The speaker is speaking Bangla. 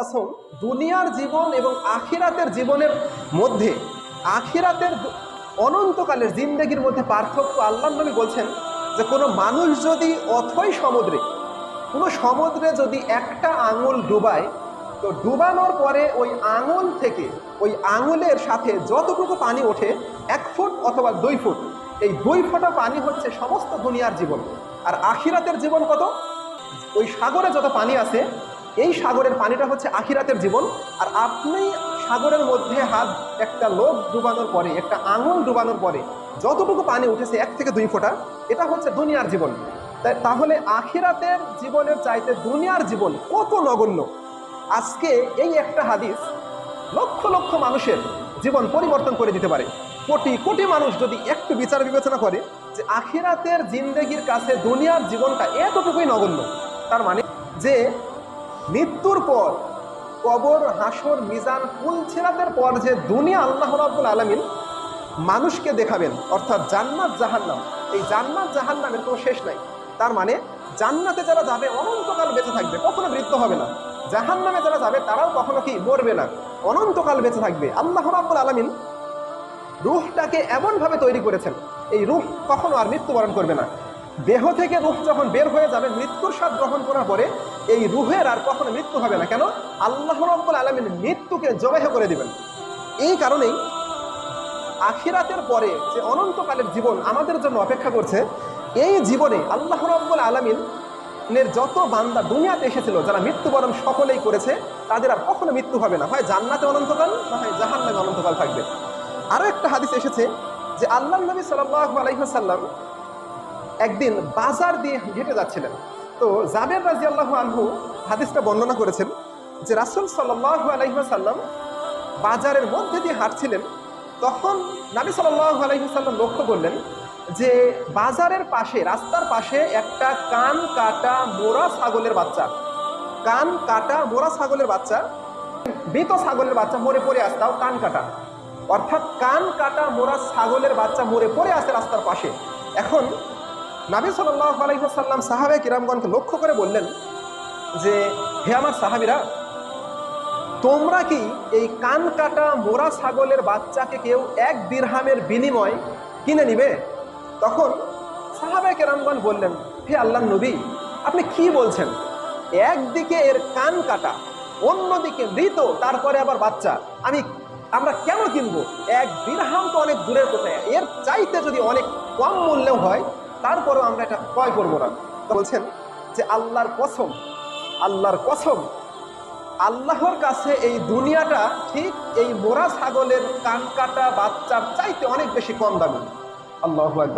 কসম দুনিয়ার জীবন এবং আখিরাতের জীবনের মধ্যে, আখিরাতের অনন্তকালের জিন্দগির মধ্যে পার্থক্য আল্লাহ নবী বলছেন যে কোনো মানুষ যদি অথই সমুদ্রে, কোনো সমুদ্রে যদি একটা আঙুল ডুবায়, তো ডুবানোর পরে ওই আঙুল থেকে, ওই আঙুলের সাথে যতটুকু পানি ওঠে, এক ফুট অথবা দুই ফুট, এই দুই ফোঁটা পানি হচ্ছে সমস্ত দুনিয়ার জীবন। আর আখিরাতের জীবন কত? ওই সাগরে যত পানি আছে এই সাগরের পানিটা হচ্ছে আখিরাতের জীবন। আর আপনি সাগরের মধ্যে হাত একটা লোক ডুবানোর পরে, একটা আঙুল ডুবানোর পরে যতটুকু পানি উঠেছে এক থেকে দুই ফোঁটা, এটা হচ্ছে দুনিয়ার জীবন। তাহলে আখিরাতের জীবনের চাইতে দুনিয়ার জীবন কত নগণ্য? আজকে এই একটা হাদিস লক্ষ লক্ষ মানুষের জীবন পরিবর্তন করে দিতে পারে। কোটি কোটি মানুষ যদি একটু বিচার বিবেচনা করে যে আখিরাতের জিন্দগির কাছে দুনিয়ার জীবনটা এতটুকুই নগণ্য, তার মানে যে মৃত্যুর পর কবর, হাসর, মিজান কুল ছেড়াতের পর যে দুনিয়া আল্লাহ রাব্বুল আলমিন মানুষকে দেখাবেন, অর্থাৎ জান্নাত জাহান্নাম। এই জান্নাত জাহান্নামের কোনো শেষ নাই। তার মানে জান্নাতে যারা যাবে, অনন্তকাল বেঁচে থাকবে, কখনো মৃত্যু হবে না। জাহান্নামে যারা যাবে, তারাও কখনো কি মরবে না। অনন্তকাল বেঁচে থাকবে। আল্লাহ রাব্বুল আলমিন রুহটাকে এমনভাবে তৈরি করেছেন, এই রুহ কখনো আর মৃত্যুবরণ করবে না। দেহ থেকে রুহ যখন বের হয়ে যাবে, মৃত্যুর স্বাদ গ্রহণ করার পরে এই রুহের আর কখনো মৃত্যু হবে না। কেন? আল্লাহ রব্বুল আলমিন মৃত্যুকে জবেহ করে দিবেন। এই কারণেই আখিরাতের পরে যে অনন্তকালের জীবন আমাদের জন্য অপেক্ষা করছে, এই জীবনে আল্লাহ রব্বুল আলমিন এর যত বান্দা দুনিয়াতে এসেছিল, যারা মৃত্যুবরণ সকলেই করেছে, তাদের আর কখনো মৃত্যু হবে না। হয় জান্নাতে অনন্তকাল, না হয় জাহান্নামে অনন্তকাল থাকবে। আরও একটা হাদিস এসেছে যে আল্লাহ নবী সাল্লাহ আলাইসাল্লাম একদিন বাজার দিয়ে হেঁটে যাচ্ছিলেন। তো জাবের রাজি আল্লাহ আনহু হাদিসটা বর্ণনা করেছেন যে রাসুল সাল্লাহ আলাইসাল্লাম বাজারের মধ্যে দিয়ে হাঁটছিলেন, তখন নাবি সাল্লাহ আলাইসাল্লাম লক্ষ্য করলেন যে বাজারের পাশে, রাস্তার পাশে একটা কান কাটা মোরা ছাগলের বাচ্চা। কান কাটা মোরা ছাগলের বাচ্চা বেত ছাগলের বাচ্চা মরে পড়ে আসতাও কান কাটা। অর্থাৎ কান কাটা মোরা ছাগলের বাচ্চা মরে পড়ে আসে রাস্তার পাশে। এখন নাবি সাল্লাহ আলাইসাল্লাম সাহাবে কিরামগণকে লক্ষ্য করে বললেন যে, হে আমার সাহাবিরা, তোমরা কি এই কান কাটা মোরা ছাগলের বাচ্চাকে কেউ এক দিরহামের বিনিময় কিনে নিবে? তখন সাহাবে কেরামগণ বললেন, হে আল্লাহ নবী, আপনি কি বলছেন? একদিকে এর কান কাটা, অন্যদিকে মৃত, তারপরে আবার বাচ্চা। আমি, আমরা কেন কিনবো? এক দিরহাম তো অনেক দূরের কোথায় এর চাইতে যদি অনেক কম মূল্যেও হয় তারপরেও আমরা এটা ক্রয় করব না। বলছেন যে আল্লাহর কসম আল্লাহর কসম, আল্লাহর কাছে এই দুনিয়াটা ঠিক এই মোরা ছাগলের কান কাটা বাচ্চার চাইতে অনেক বেশি কম দামি। আল্লাহ একবার